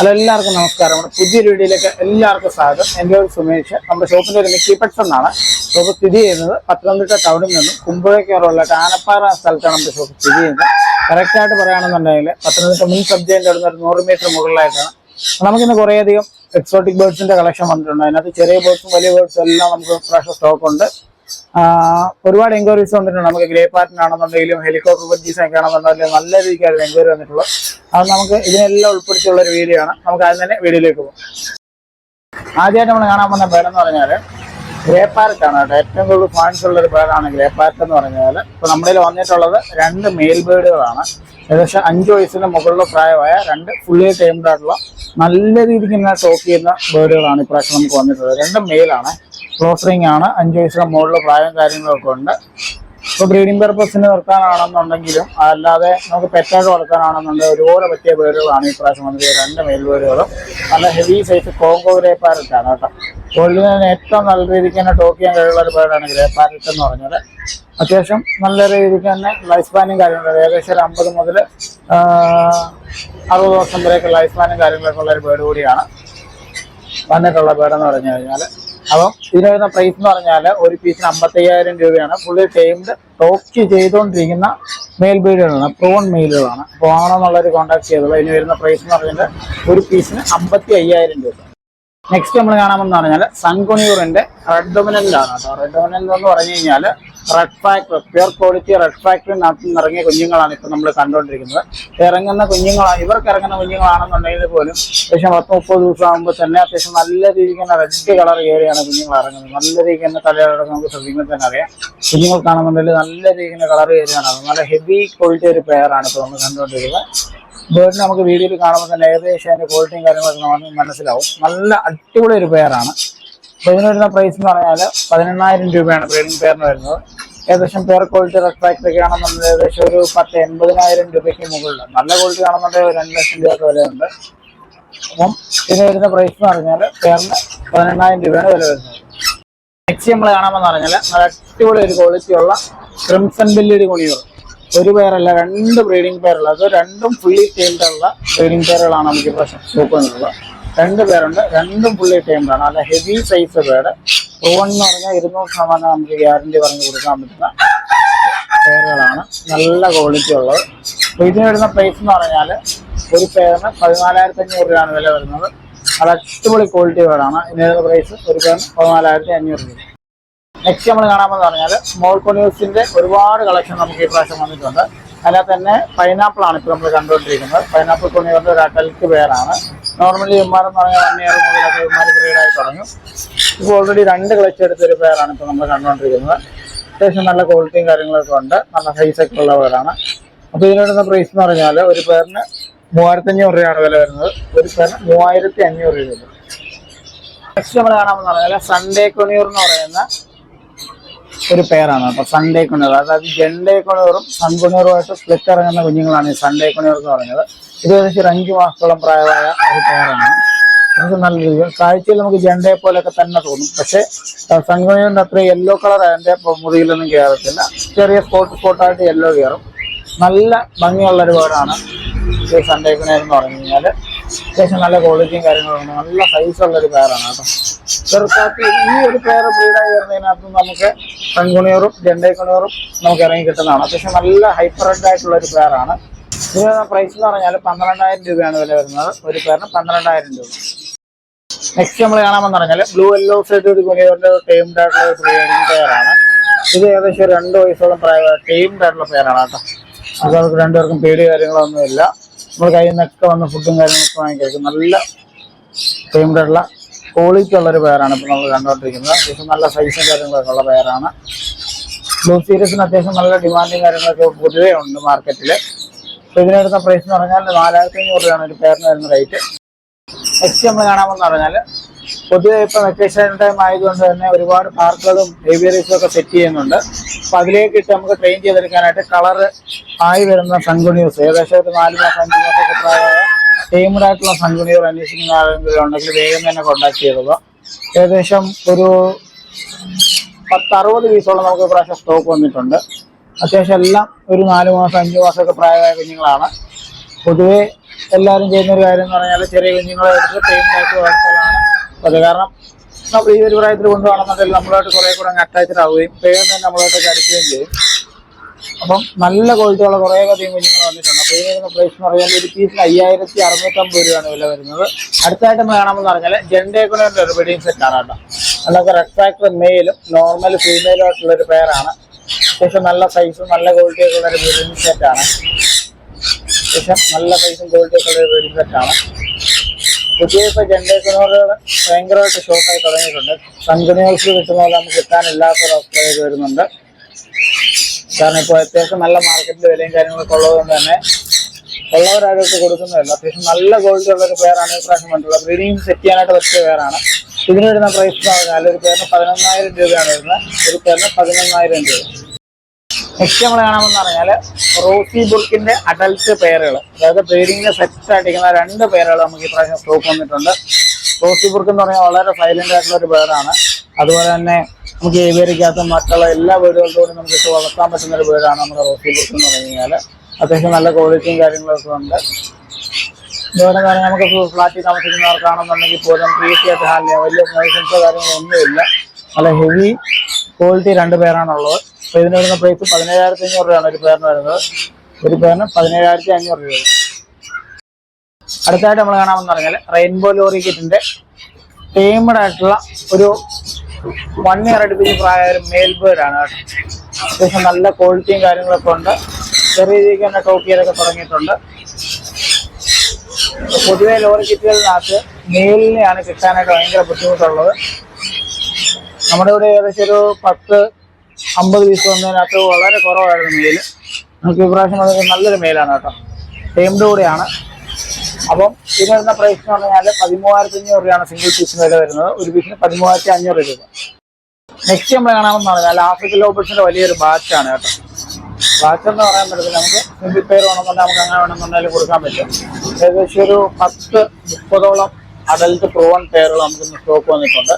Hello എല്ലാവർക്കും നമസ്കാരം. നമ്മുടെ പുതിയൊരു വീഡിയോയിലേക്ക് എല്ലാവർക്കും സ്വാഗതം. എന്റെ പേര് സുമേഷ്. നമ്മുടെ ഷോപ്പിന്റെ ഒരു മിക്കി പെട്സ് എന്നാണ്. ഷോപ്പ് സ്ഥിതി ചെയ്യുന്നത് പത്തനംതിട്ട ടൗണിൽ നിന്നും കുമ്പഴക്കേറുള്ള കാനപ്പാറ സ്ഥലത്താണ് നമ്മുടെ ഷോപ്പ് സ്ഥിതി ചെയ്യുന്നത്. കറക്റ്റായിട്ട് പറയുകയാണെന്നുണ്ടെങ്കിൽ പത്തനംതിട്ട മുൻ സബ് അവിടെ നിന്ന് ഒരു നൂറ് മീറ്റർ മുകളിലായിട്ടാണ്. നമുക്കിന്ന് കുറേയധികം എക്സോട്ടിക് ബേർഡ്സിന്റെ കളക്ഷൻ വന്നിട്ടുണ്ട്. അതിനകത്ത് ചെറിയ ബേർഡ്സും വലിയ ബേർഡ്സും എല്ലാം നമുക്ക് പ്രാവശ്യം സ്റ്റോക്ക് ഉണ്ട്. ഒരുപാട് എൻക്വയറീസ് വന്നിട്ടുണ്ട്. നമുക്ക് ഗ്രേ പാറ്റേൺ ആണെന്നുണ്ടെങ്കിലും ഹെലികോപ്റ്റർ ബഡ്ജീസ് ഒക്കെ ആണെന്നുണ്ടെങ്കിലും നല്ല രീതിക്കായിരുന്നു എൻക്വയറി വന്നിട്ടുള്ളത്. അത് നമുക്ക് ഇതിനെല്ലാം ഉൾപ്പെടുത്തിയുള്ള ഒരു വീഡിയോ ആണ്. നമുക്ക് ആദ്യം തന്നെ വീഡിയോയിലേക്ക് പോകും. ആദ്യമായിട്ട് നമ്മൾ കാണാൻ പോകുന്ന ബേഡ് പറഞ്ഞാൽ ഗ്രേ പാരറ്റ് ആണ് കേട്ടോ. ഏറ്റവും കൂടുതൽ ഫാൻസ് ഉള്ള ഒരു ബേഡാണ് ഗ്രേ പാരറ്റ് എന്ന് പറഞ്ഞാൽ ഇപ്പൊ നമ്മുടെ വന്നിട്ടുള്ളത് രണ്ട് മെയിൽ ബേഡുകളാണ് ഏകദേശം അഞ്ച് വയസ്സിന് മുകളിലെ പ്രായമായ രണ്ട് ഫുള്ളി ടൈംഡ് ആയിട്ടുള്ള നല്ല രീതിക്ക് ഇങ്ങനെ ടോക്ക് ചെയ്യുന്ന ബേഡുകളാണ് ഇപ്രാവശ്യം നമുക്ക് വന്നിട്ടുള്ളത്. രണ്ടും മെയിലാണ് ക്ലോസ് റിംഗ് ആണ്. അഞ്ച് വയസ്സിന് മുകളിൽ പ്രായം കാര്യങ്ങളൊക്കെ ഉണ്ട്. ഇപ്പൊ ബ്രീഡിംഗ് പർപ്പസിന് നിർത്താനാണെന്നുണ്ടെങ്കിലും അല്ലാതെ നമുക്ക് പെറ്റായിട്ട് വളർത്താനാണെന്നുണ്ടെങ്കിൽ ഒരുപോലെ പറ്റിയ പേരുകളാണ് ഈ പ്രാവശ്യം വന്നത്. രണ്ട് മെയിൽ ബേഡുകളും നല്ല heavy size Congo grey parrot ആണ് കേട്ടോ. നിന്ന് ഏറ്റവും നല്ല രീതിക്ക് തന്നെ ടോക്ക് ചെയ്യാൻ ഒരു പേരാണ് ഗ്രേ പാരറ്റ് എന്ന് പറഞ്ഞത്. അത്യാവശ്യം നല്ല രീതിക്ക് തന്നെ ലൈഫ് സ്പാനും കാര്യങ്ങളും ഏകദേശം ഒരു അമ്പത് മുതൽ അറുപത് വർഷം വരെയൊക്കെ ലൈഫ് സ്പാനും കാര്യങ്ങളൊക്കെ ഉള്ള ഒരു ബേഡ് കൂടിയാണ്. വന്നിട്ടുള്ള എന്ന് പറഞ്ഞു കഴിഞ്ഞാൽ അപ്പം ഇതിന് വരുന്ന പ്രൈസ് എന്ന് പറഞ്ഞാൽ ഒരു പീസിന് അമ്പത്തയ്യായിരം രൂപയാണ്. ഫുള്ളി ടൈംഡ് ടോക്ക് ചെയ്തുകൊണ്ടിരിക്കുന്ന മെയിൽ ബീഡുകളാണ് പ്രോൺ മെയിലുകളാണ് അപ്പോൾ ആണെന്നുള്ളൊരു കോൺടാക്ട് ചെയ്തോളൂ ഇതിന് വരുന്ന പ്രൈസ് എന്ന് പറഞ്ഞാൽ ഒരു പീസിന് അമ്പത്തി രൂപ. നെക്സ്റ്റ് നമ്മൾ കാണാമെന്ന് പറഞ്ഞാൽ സൺകുണിയൂറിന്റെ റെഡ് ഡൊമിനന്റ് ആണ് കേട്ടോ. റെഡ് ഡൊമിനന്റ് എന്ന് പറഞ്ഞു കഴിഞ്ഞാൽ red factory pure quality red ഫാക്ടറിനകത്ത് നിന്ന് ഇറങ്ങിയ കുഞ്ഞുങ്ങളാണ് ഇപ്പം നമ്മൾ കണ്ടുകൊണ്ടിരിക്കുന്നത് ഇറങ്ങുന്ന കുഞ്ഞുങ്ങളാണ് ഇവർക്ക് ഇറങ്ങുന്ന കുഞ്ഞുങ്ങളാണെന്നുണ്ടെങ്കിൽ പോലും അത്യാവശ്യം പത്ത് മുപ്പത് ദിവസം ആകുമ്പോൾ തന്നെ അത്യാവശ്യം നല്ല രീതിക്ക് തന്നെ റെഡ് കളർ കയറിയാണ് കുഞ്ഞുങ്ങൾ ഇറങ്ങുന്നത്. നല്ല രീതിക്ക് തന്നെ തലയിലടക്കം നമുക്ക് ശ്രദ്ധിക്കുമ്പോൾ തന്നെ അറിയാം. കുഞ്ഞുങ്ങൾ കാണുന്നുണ്ടെങ്കിൽ നല്ല രീതിക്ക് കളർ കയറിയാണ് നല്ല ഹെവി ക്വാളിറ്റി ഒരു പെയറാണ് ഇപ്പോൾ നമ്മൾ കണ്ടുകൊണ്ടിരിക്കുന്നത് ബേർഡിന് നമുക്ക് വീഡിയോയിൽ കാണുമ്പോൾ തന്നെ ഏകദേശം അതിന്റെ ക്വാളിറ്റിയും കാര്യങ്ങളൊക്കെ നമുക്ക് മനസ്സിലാവും. നല്ല അടിപൊളി ഒരു പെയറാണ് അപ്പോൾ ഇതിന് വരുന്ന പ്രൈസ് എന്ന് പറഞ്ഞാൽ പതിനെണ്ണായിരം രൂപയാണ് ബ്രീഡിംഗ് പെയറിന് വരുന്നത്. ഏകദേശം പെയർ ക്വാളിറ്റി റെസ്ട്രാക്ട് ഒക്കെ ആണെന്നുണ്ടെങ്കിൽ ഏകദേശം ഒരു പത്ത് എൺപതിനായിരം രൂപയ്ക്ക് മുകളിൽ നല്ല ക്വാളിറ്റി ആണെന്നുണ്ടെങ്കിൽ ഒരു രണ്ട് ലക്ഷം രൂപ വിലയുണ്ട്. അപ്പം ഇതിന് വരുന്ന പ്രൈസ് എന്ന് പറഞ്ഞാൽ പെയറിന് പതിനെണ്ണായിരം രൂപയാണ് വില വരുന്നത്. നെക്സ്റ്റ് നമ്മൾ കാണാമെന്ന് പറഞ്ഞാൽ നല്ല അടിപൊളി ഒരു ക്വാളിറ്റിയുള്ള ക്രിംസൺ ബില്ലിയുടെ കുണിയൂർ ഒരു പേരല്ല രണ്ട് ബ്രീഡിംഗ് പേരുള്ള അത് രണ്ടും ഫുള്ളി ടൈംഡ് ഉള്ള ബ്രീഡിംഗ് പേരുകളാണ് നമുക്ക് ഇപ്പോൾ സ്റ്റോക്ക് രണ്ട് പേരുണ്ട് രണ്ടും ഫുള്ളി ടൈംഡ് ആണ്. നല്ല ഹെവി സൈസ് പേര് ഓൺ എന്ന് പറഞ്ഞാൽ ഇരുന്നൂറ് ശതമാനം നമുക്ക് ഗ്യാരണ്ടി പറഞ്ഞു കൊടുക്കാൻ പറ്റുന്ന പേരുകളാണ് നല്ല ക്വാളിറ്റി ഉള്ളത്. അപ്പോൾ ഇതിന് വരുന്ന പ്രൈസ് എന്ന് പറഞ്ഞാൽ ഒരു പേരിന് പതിനാലായിരത്തി അഞ്ഞൂറ് രൂപയാണ് വില വരുന്നത്. അത് അടിപൊളി ക്വാളിറ്റി പേരാണ് ഇതിന് വരുന്ന പ്രൈസ് ഒരു പേരിന് പതിനാലായിരത്തി അഞ്ഞൂറ് രൂപ. നെക്സ്റ്റ് നമ്മൾ കാണാമെന്ന് പറഞ്ഞാൽ സ്മോൾ കൊണ്യൂസിന്റെ ഒരുപാട് കളക്ഷൻ നമുക്ക് ഈ പ്രാവശ്യം വന്നിട്ടുണ്ട്. അതിനകത്ത് തന്നെ പൈനാപ്പിൾ ആണ് ഇപ്പോൾ നമ്മൾ കണ്ടുകൊണ്ടിരിക്കുന്നത് പൈനാപ്പിൾ കൊണ്യൂറിന്റെ ഒരു അടൽക്ക് പേരാണ്. നോർമലി ഉമ്മാർ എന്ന് പറഞ്ഞാൽ വൺ ഇയർ മുതലൊക്കെ ഉമ്മാർ ബ്രീഡായി തുടങ്ങും. ഇപ്പോൾ ഓൾറെഡി രണ്ട് കളക്ഷൻ എടുത്ത ഒരു പേരാണ് ഇപ്പോൾ നമ്മൾ കണ്ടുകൊണ്ടിരിക്കുന്നത്. അത്യാവശ്യം നല്ല ക്വാളിറ്റിയും കാര്യങ്ങളൊക്കെ ഉണ്ട്. നല്ല സൈസൊക്കെ ഉള്ള പേരാണ് അപ്പോൾ ഇതിനോടുന്ന പ്രൈസ് എന്ന് പറഞ്ഞാൽ ഒരു പേരിന് മൂവായിരത്തഞ്ഞൂറ് രൂപയാണ് വില വരുന്നത്. ഒരു പേരിന് മൂവായിരത്തി അഞ്ഞൂറ് രൂപ. നെക്സ്റ്റ് നമ്മൾ കാണാമെന്ന് പറഞ്ഞാൽ സൺഡേ കൊണിയൂർ എന്ന് പറയുന്ന ഒരു പേരാണ്. അപ്പൊ സൺഡേ കൊണിയൂർ അതായത് ജെൻഡേ കൊണിയൂറും സൺ കൊണിയൂറുമായിട്ട് സ്പ്ലിറ്റ് ഇറങ്ങുന്ന കുഞ്ഞുങ്ങളാണ് ഈ സൺഡേ കൊണിയൂർ എന്ന് പറയുന്നത് ഇത് ഏകദേശം ഒരു അഞ്ചു മാസത്തോളം പ്രായമായ ഒരു പേരാണ്. നമുക്ക് നല്ല രീതിയിൽ കാഴ്ചയിൽ നമുക്ക് ജെൻഡയെ പോലെയൊക്കെ തന്നെ തോന്നും. പക്ഷേ സൺ കൊണിയൂറിന്റെ അത്ര യെല്ലോ കളർ അതിന്റെ മുറിയിലൊന്നും കയറത്തില്ല ചെറിയ സ്പോട്ട് സ്പോട്ടായിട്ട് യെല്ലോ കയറും നല്ല ഭംഗിയുള്ള ഒരു പേരാണ് ഈ സൺഡേ എന്ന് പറഞ്ഞു കഴിഞ്ഞാൽ അത്യാവശ്യം നല്ല ക്വാളിറ്റിയും കാര്യങ്ങളും ഉണ്ട് നല്ല സൈസുള്ള ഒരു പേറാണ് കേട്ടോ. ചെറുക്കാത്തി ഈ ഒരു പെയർ ബ്രീഡായി വരുന്നതിനകത്ത് നമുക്ക് പെൺകുണിയൂറും ജണ്ടൈക്കുണിയൂറും നമുക്ക് ഇറങ്ങി കിട്ടുന്നതാണ്. അത്യാവശ്യം നല്ല ഹൈപ്പറഡ് ആയിട്ടുള്ള ഒരു പേറാണ് ഇതിന് പ്രൈസ് എന്ന് പറഞ്ഞാൽ പന്ത്രണ്ടായിരം രൂപയാണ് വില വരുന്നത്. ഒരു പേരിന് പന്ത്രണ്ടായിരം രൂപ. നെക്സ്റ്റ് നമ്മൾ കാണാമെന്ന് പറഞ്ഞാൽ ബ്ലൂ യെല്ലോ സൈഡ് ഒരു കുണിയൂറിന്റെ ടൈംഡ് ആയിട്ടുള്ള ഒരു ബ്രീഡിംഗ് പെയറാണ് ഇത് ഏകദേശം രണ്ട് വയസ്സോളം പ്രായ ടൈംഡ് ആയിട്ടുള്ള പേരാണ് കേട്ടോ. അത് അവർക്ക് രണ്ടുപേർക്കും പേടി കാര്യങ്ങളൊന്നുമില്ല. നമ്മൾ കയ്യിൽ നിന്നൊക്കെ വന്ന ഫുഡും കാര്യങ്ങളൊക്കെ വാങ്ങിക്കും നല്ല ടൈംഡുള്ള ക്വാളിറ്റി ഉള്ള ഒരു പേരാണ് ഇപ്പോൾ നമ്മൾ കണ്ടുകൊണ്ടിരിക്കുന്നത്. അത്യാവശ്യം നല്ല സൈസും കാര്യങ്ങളൊക്കെ ഉള്ള പേരാണ് ബ്ലൂ സീരീസിന് അത്യാവശ്യം നല്ല ഡിമാൻഡും കാര്യങ്ങളൊക്കെ പൊതുവേ ഉണ്ട് മാർക്കറ്റിൽ അപ്പോൾ ഇതിനെടുത്ത പ്രൈസ് എന്ന് പറഞ്ഞാൽ നാലായിരത്തി അഞ്ഞൂറ് രൂപയാണ് ഒരു പേരിന് വരുന്ന റേറ്റ് നെക്സ്റ്റ് നമ്മൾ കാണാമെന്ന് പറഞ്ഞാൽ പൊതുവെ ഇപ്പൊ വെക്കേഷൻ ടൈം ആയതുകൊണ്ട് തന്നെ ഒരുപാട് പാർക്കുകളും ഏവിയറീസും ഒക്കെ സെറ്റ് ചെയ്യുന്നുണ്ട്. അപ്പൊ അതിലേക്ക് ഇട്ട് നമുക്ക് ട്രെയിൻ ചെയ്തെടുക്കാനായിട്ട് കളർ ആയി വരുന്ന സൺകുണിയൂസ് ഏകദേശം ഒരു നാല് മാസം അഞ്ച് മാസമൊക്കെ പ്രായമായ ടീമഡ് ആയിട്ടുള്ള സൺകുണിയൂർ അന്വേഷിക്കുന്ന ആരെങ്കിലും ഉണ്ടെങ്കിൽ വേഗം തന്നെ കോണ്ടാക്ട് ചെയ്തത് ഏകദേശം ഒരു പത്ത് അറുപത് പീസോളം നമുക്ക് പ്രാവശ്യം സ്റ്റോക്ക് വന്നിട്ടുണ്ട്. അത്യാവശ്യം എല്ലാം ഒരു നാല് മാസം അഞ്ച് മാസമൊക്കെ പ്രായമായ കുഞ്ഞുങ്ങളാണ്. പൊതുവെ എല്ലാവരും ചെയ്യുന്ന ഒരു കാര്യം എന്ന് പറഞ്ഞാൽ ചെറിയ കുഞ്ഞുങ്ങളെ എടുത്ത് ആയിട്ട് വളർത്തലാണ് അത് കാരണം നമ്മൾ ഈ ഒരു പ്രായത്തിൽ കൊണ്ടുപോകണമെന്നുണ്ടെങ്കിൽ നമ്മളായിട്ട് കുറെ കൂടെ അങ്ങ് അറ്റാച്ച്ഡ് ആവുകയും പേര് തന്നെ നമ്മളായിട്ടൊക്കെ അടുക്കുകയും ചെയ്യും. അപ്പം നല്ല ക്വാളിറ്റിയുള്ള കുറേ അധികം കുഞ്ഞുങ്ങൾ വന്നിട്ടുണ്ട്. അപ്പോൾ ഇതിന് പ്രൈസ് എന്ന് പറഞ്ഞാൽ ഒരു പീസിന് അയ്യായിരത്തി അറുന്നൂറ്റമ്പത് രൂപയാണ് വില വരുന്നത്. അടുത്തായിട്ട് വേണമെന്ന് പറഞ്ഞാൽ ജെൻഡേക്കുണേന്റെ ഒരു ബെഡിങ് സെറ്റാണ് കേട്ടോ. നമുക്ക് റെക്ട്രാക്ടർ മെയിലും നോർമൽ ഫീമെയിലും ആയിട്ടുള്ള ഒരു പെയറാണ് അത്യാവശ്യം നല്ല സൈസും നല്ല ക്വാളിറ്റി ഒക്കെ ഉള്ള ഒരു ബെഡിങ് സെറ്റാണ് അത്യാവശ്യം നല്ല സൈസും ക്വാളിറ്റി ഒക്കെ ഉള്ള ഒരു ബെഡിങ് സെറ്റാണ് പുതിയ ജനറേഷനോടുകൾ ഭയങ്കരമായിട്ട് ഷോക്കായി തുടങ്ങിയിട്ടുണ്ട്. കമ്പനികൾക്ക് കിട്ടുന്ന പോലെ നമുക്ക് കിട്ടാനില്ലാത്തൊരവസ്ഥയിൽ വരുന്നുണ്ട്. കാരണം ഇപ്പോൾ അത്യാവശ്യം നല്ല മാർക്കറ്റിൽ വിലയും കാര്യങ്ങളൊക്കെ ഉള്ളത് കൊണ്ട് തന്നെ ഉള്ളവരായിട്ട് കൊടുക്കുന്നതല്ല അത്യാവശ്യം നല്ല ക്വാളിറ്റി ഉള്ള ഒരു പേരാണ് ഈ പ്രാവശ്യം കണ്ടുള്ളത്. ബ്രീഡിങ് സെറ്റ് ചെയ്യാനായിട്ട് പറ്റിയ പേരാണ് ഇതിന് വരുന്ന പ്രൈസ് എന്ന് പറഞ്ഞാൽ ഒരു പേരിന് പതിനൊന്നായിരം രൂപയാണ് വരുന്നത്. ഒരു പേരിന് പതിനൊന്നായിരം രൂപ. നെക്സ്റ്റ് നമ്മൾ കാണാമെന്ന് പറഞ്ഞാൽ റോസി ബുർക്കിന്റെ അഡൽട്ട് പേരുകൾ അതായത് ബ്രീഡിങ്ങിന് സെറ്റ് ആയിട്ടിരിക്കുന്ന രണ്ട് പേരുകൾ നമുക്ക് ഈ പ്രാവശ്യം സ്റ്റോക്ക് വന്നിട്ടുണ്ട്. റോസി ബുർക്ക് എന്ന് പറഞ്ഞാൽ വളരെ സൈലന്റ് ആയിട്ടുള്ള ഒരു പേരാണ് അതുപോലെ തന്നെ നമുക്ക് ഏവിയറിക്കകത്ത് മറ്റുള്ള എല്ലാ വീടുകളിലൂടെ നമുക്ക് ഇട്ട് വളർത്താൻ പറ്റുന്ന ഒരു വീടാണ് നമ്മുടെ റോസി ബുർക്ക് എന്ന് പറഞ്ഞു കഴിഞ്ഞാൽ അത്യാവശ്യം നല്ല ക്വാളിറ്റിയും കാര്യങ്ങളൊക്കെ ഉണ്ട്. അതുപോലെ തന്നെ നമുക്ക് ഫ്ലാറ്റിൽ താമസിക്കുന്നവർക്കാണെന്നുണ്ടെങ്കിൽ പോലും ഈസി ആയിട്ട് വലിയ മൈസൻസോ കാര്യങ്ങളോ ഒന്നുമില്ല നല്ല ഹെവി ക്വാളിറ്റി രണ്ട് പേരാണുള്ളത് അപ്പോൾ ഇതിന് വരുന്ന പ്രൈസ് പതിനേഴായിരത്തി അഞ്ഞൂറ് രൂപയാണ് ഒരു പേരിന് വരുന്നത്. ഒരു പേരിന് പതിനേഴായിരത്തി അഞ്ഞൂറ് രൂപ. അടുത്തായിട്ട് നമ്മൾ കാണാമെന്ന് പറഞ്ഞാൽ റെയിൻബോ ലോറി കിറ്റിന്റെ ടീമഡ് ആയിട്ടുള്ള ഒരു വൺ ഇയർ അടുപ്പിച്ച് പ്രായ ഒരു മെയിൽ അത്യാവശ്യം നല്ല ക്വാളിറ്റിയും കാര്യങ്ങളൊക്കെ ഉണ്ട്. ചെറിയ രീതിക്ക് തന്നെ ടോപ്പ് ചെയ്തൊക്കെ തുടങ്ങിയിട്ടുണ്ട്. പൊതുവെ ലോറി കിറ്റുകളിനകത്ത് മെയിലിനെയാണ് കിട്ടാനായിട്ട് ഭയങ്കര ബുദ്ധിമുട്ടുള്ളത്. നമ്മുടെ ഇവിടെ ഏകദേശം ഒരു പത്ത് അമ്പത് പീസ് വന്നതിനകത്ത് വളരെ കുറവായിരുന്നു മെയിൽ നമുക്ക് ഇപ്രാവശ്യം വന്നത് നല്ലൊരു മെയിലാണ് കേട്ടോ. ടൈംഡ് കൂടെയാണ് അപ്പം ഇതിന് വരുന്ന പ്രൈസ് എന്ന് പറഞ്ഞാൽ പതിമൂവായിരത്തി അഞ്ഞൂറ് രൂപയാണ് സിംഗിൾ പീസിന് വില വരുന്നത്. ഒരു പീസിന് പതിമൂവായിരത്തി അഞ്ഞൂറ് രൂപ. നെക്സ്റ്റ് നമ്മൾ കാണാമെന്ന് പറഞ്ഞാൽ ആഫ്രിക്കൻ ലോബേഴ്സിന്റെ വലിയൊരു ബാച്ചാണ് കേട്ടോ. ബാച്ച് എന്ന് പറയാൻ പറ്റത്തില്ല. നമുക്ക് സിംഗിൾ പെയർ വേണമെന്നുണ്ടെങ്കിൽ നമുക്ക് അങ്ങനെ വേണമെന്നുണ്ടെങ്കിൽ കൊടുക്കാൻ പറ്റും. ഏകദേശം ഒരു പത്ത് മുപ്പതോളം അഡൽട്ട് പ്രൂവൺ പെയറുകൾ നമുക്കിന്ന് സ്റ്റോക്ക് വന്നിട്ടുണ്ട്.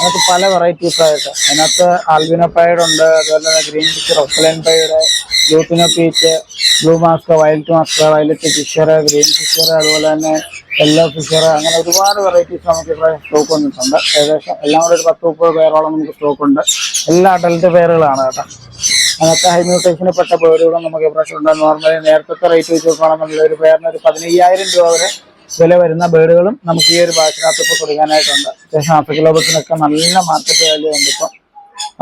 അതിനകത്ത് പല വെറൈറ്റീസ് ആയിട്ട്. അതിനകത്ത് ആൽബിനോ ഉണ്ട് അതുപോലെ തന്നെ ഗ്രീൻ പിച്ചർ ഒക്ലൈൻ pied ബ്ലൂട്ടിനോ peach blue mask violet mask violet fisher green fisher അതുപോലെ തന്നെ യെല്ലോ ഫിഷർ അങ്ങനെ ഒരുപാട് വെറൈറ്റീസ് നമുക്ക് ഇവിടെ സ്റ്റോക്ക് വന്നിട്ടുണ്ട്. ഏകദേശം എല്ലാം കൂടെ ഒരു പത്ത് മുപ്പത് പേരോളം നമുക്ക് സ്റ്റോക്ക് ഉണ്ട്. എല്ലാ അഡൽട്ട് പേരുകളാണ് കേട്ടോ. അങ്ങനത്തെ ഹൈ മ്യൂട്ടേഷന് പെട്ട പേരുകളും നമുക്ക് ഇപ്രാവശ്യം ഉണ്ട്. നോർമലി നേരത്തെ റേറ്റ് വെച്ച് നോക്കുകയാണെന്നുള്ള ഒരു പേരിന് ഒരു പതിനയ്യായിരം രൂപ വരെ വില വരുന്ന ബേഡുകളും നമുക്ക് ഈ ഒരു ബാച്ചിനകത്ത് ഇപ്പോൾ കൊടുക്കാനായിട്ടുണ്ട്. അത്യാവശ്യം ആഫ്രിക്കൻ ലോബസിനൊക്കെ നല്ല മാർക്കറ്റ് വാല്യൂ ഉണ്ട് ഇപ്പം.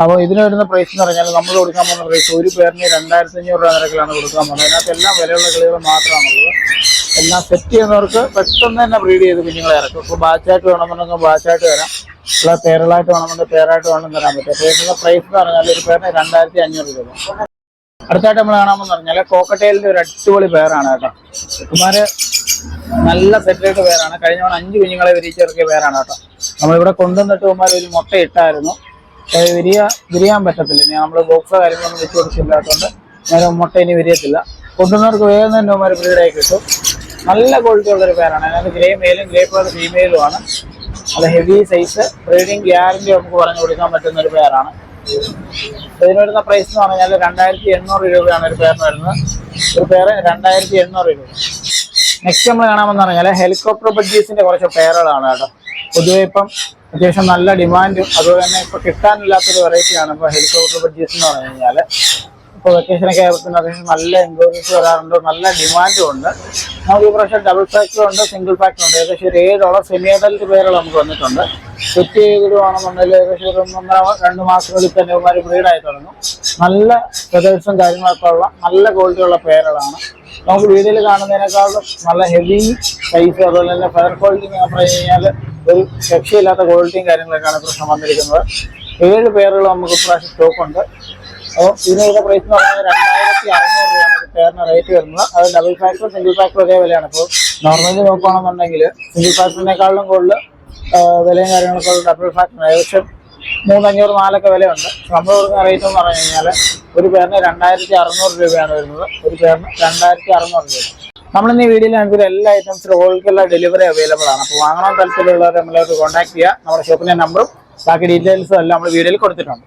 അപ്പോൾ ഇതിന് വരുന്ന പ്രൈസ് എന്ന് പറഞ്ഞാൽ നമ്മൾ കൊടുക്കാൻ പോകുന്ന പ്രൈസ് ഒരു പേരിന് രണ്ടായിരത്തി അഞ്ഞൂറ് രൂപ നിരക്കിലാണ് കൊടുക്കാൻ പോകുന്നത്. അതിനകത്ത് എല്ലാം വിലയുള്ള കിളികൾ മാത്രമാണുള്ളത് എല്ലാം സെറ്റ് ചെയ്യുന്നവർക്ക് പെട്ടെന്ന് തന്നെ ബ്രീഡ് ചെയ്ത് കുഞ്ഞുങ്ങളെ ഇറക്കും. ഇപ്പോൾ ബാച്ചായിട്ട് വേണമെന്നുണ്ടെങ്കിൽ ബാച്ചായിട്ട് വരാം അല്ല പേരളായിട്ട് വേണമെന്നുണ്ടെങ്കിൽ പേരായിട്ട് വേണം തരാൻ പറ്റും. അപ്പോൾ ഇതിനുള്ള പ്രൈസ് എന്ന് പറഞ്ഞാൽ ഒരു പേരിന് രണ്ടായിരത്തി അഞ്ഞൂറ് രൂപ. അടുത്തായിട്ട് നമ്മൾ കാണാമെന്ന് പറഞ്ഞാൽ കോക്കട്ടേലിന്റെ ഒരു അടിപൊളി പേരാണ് കേട്ടോ. ഇമാര് നല്ല സെറ്ററേറ്റ് പേരാണ് കഴിഞ്ഞ തവണ അഞ്ച് കുഞ്ഞുങ്ങളെ വിരിച്ചിറക്കിയ പേരാണ് കേട്ടോ. നമ്മളിവിടെ കൊണ്ടുവന്നിട്ട് പോകുമ്പോൾ ഒരു മുട്ട ഇട്ടായിരുന്നു. വിരിയ വിരിയാൻ പറ്റത്തില്ല. ഇനി നമ്മൾ ബോക്സോ കാര്യങ്ങളൊന്നും വെച്ച് കൊടുക്കില്ലാത്തതുകൊണ്ട് നേരെ മുട്ട ഇനി വിരിയത്തില്ല. കൊണ്ടുവന്നവർക്ക് വേഗം തന്നെ ഇവന്മാർ ബ്രീഡായി കിട്ടും. നല്ല ക്വാളിറ്റി ഉള്ളൊരു പേരാണ് അതിനകത്ത് ഗ്രേ മെയിലും ഗ്രേ പേർ ഫീമെയിലും ആണ്. അത് ഹെവി സൈസ് ബ്രീഡിങ് ഗ്യാരണ്ടി നമുക്ക് പറഞ്ഞു കൊടുക്കാൻ പറ്റുന്ന ഒരു പേരാണ് ഇതിന് വരുന്ന പ്രൈസ് എന്ന് പറഞ്ഞാൽ രണ്ടായിരത്തി എണ്ണൂറ് രൂപയാണ് ഒരു പേരിന് വരുന്നത്. ഒരു പേര് രണ്ടായിരത്തി എണ്ണൂറ് രൂപ. നെക്സ്റ്റ് നമ്മൾ കാണാമെന്ന് പറഞ്ഞാൽ ഹെലികോപ്റ്റർ ബഡ്ജീസിന്റെ കുറച്ച് പേരുകളാണ് കേട്ടോ. പൊതുവെ ഇപ്പം അത്യാവശ്യം നല്ല ഡിമാൻഡും അതുപോലെ തന്നെ ഇപ്പൊ കിട്ടാനില്ലാത്തൊരു വെറൈറ്റിയാണ് ഇപ്പൊ ഹെലികോപ്റ്റർ ബഡ്ജീസ് എന്ന് പറഞ്ഞു കഴിഞ്ഞാൽ ഇപ്പോൾ വെക്കേഷനൊക്കെ ആയപ്പോൾ അത്യാവശ്യം നല്ല എൻക്വയറീസ് വരാറുണ്ട് നല്ല ഡിമാൻഡും ഉണ്ട്. നമുക്ക് ഈ പ്രാവശ്യം ഡബിൾ ഫാക്ടർ ഉണ്ട് സിംഗിൾ ഫാക്ടർ ഉണ്ട്. ഏകദേശം ഒരു ഏഴോളം സെമി അഡൽറ്റ് പേരുകൾ നമുക്ക് വന്നിട്ടുണ്ട്. സെറ്റ് ചെയ്തിടുവാണെന്നുണ്ടെങ്കിൽ ഏകദേശം ഒരു ഒന്നൊന്നര രണ്ട് മാസങ്ങളിൽ തന്നെ ഇവന്മാർ ബ്രീഡായി തുടങ്ങും. നല്ല ഫെതേഴ്സും കാര്യങ്ങളൊക്കെ ഉള്ള നല്ല ക്വാളിറ്റിയുള്ള പേരുകളാണ്. നമുക്ക് വീഡിയോയിൽ കാണുന്നതിനേക്കാളും നല്ല ഹെവി സൈസ് അതുപോലെ തന്നെ ഫയർ ക്വാളിറ്റി എന്ന് പറഞ്ഞു കഴിഞ്ഞാൽ ഒരു രക്ഷയില്ലാത്ത ക്വാളിറ്റിയും കാര്യങ്ങളൊക്കെയാണ് പ്രശ്നം വന്നിരിക്കുന്നത്. ഏഴ് പേരുകൾ നമുക്ക് ഇപ്രാവശ്യം സ്റ്റോക്ക് ഉണ്ട്. അപ്പോൾ ഇതിനുള്ള പ്രൈസ് എന്ന് പറഞ്ഞാൽ രണ്ടായിരത്തി അറുന്നൂറ് രൂപയാണ് പേരിന് റേറ്റ് വരുന്നത്. അത് ഡബിൾ ഫാക്ടർ സിംഗിൾ ഫാക്ടർ ഒരേ വിലയാണ്. അപ്പോൾ നോർമലി നോക്കുകയാണെന്നുണ്ടെങ്കിൽ സിംഗിൾ ഫാക്ടറിനേക്കാളും കൂടുതൽ വിലയും കാര്യങ്ങളൊക്കെ ഡബിൾ ഫാക്ടർ ഏകദേശം മൂന്നഞ്ഞൂറ് നാലൊക്കെ വിലയുണ്ട്. നമ്മൾ കൊടുക്കുന്ന റേറ്റ് എന്ന് പറഞ്ഞു കഴിഞ്ഞാൽ ഒരു പേരിന് രണ്ടായിരത്തി അറുന്നൂറ് രൂപയാണ് വരുന്നത്. ഒരു പേരിന് രണ്ടായിരത്തി അറുന്നൂറ് രൂപ. നമ്മളിന്ന് ഈ വീഡിയോയിൽ നമുക്ക് എല്ലാ ഐറ്റംസിലും ഹോൾക്കുള്ള ഡെലിവറി അവൈലബിൾ ആണ്. അപ്പോൾ വാങ്ങണം താല്പര്യമുള്ളവർ നമ്മളോട് കോൺടാക്ട് ചെയ്യുക. നമ്മുടെ ഷോപ്പിന്റെ നമ്പറും ബാക്കി ഡീറ്റെയിൽസും എല്ലാം നമ്മൾ വീഡിയോയിൽ കൊടുത്തിട്ടുണ്ട്.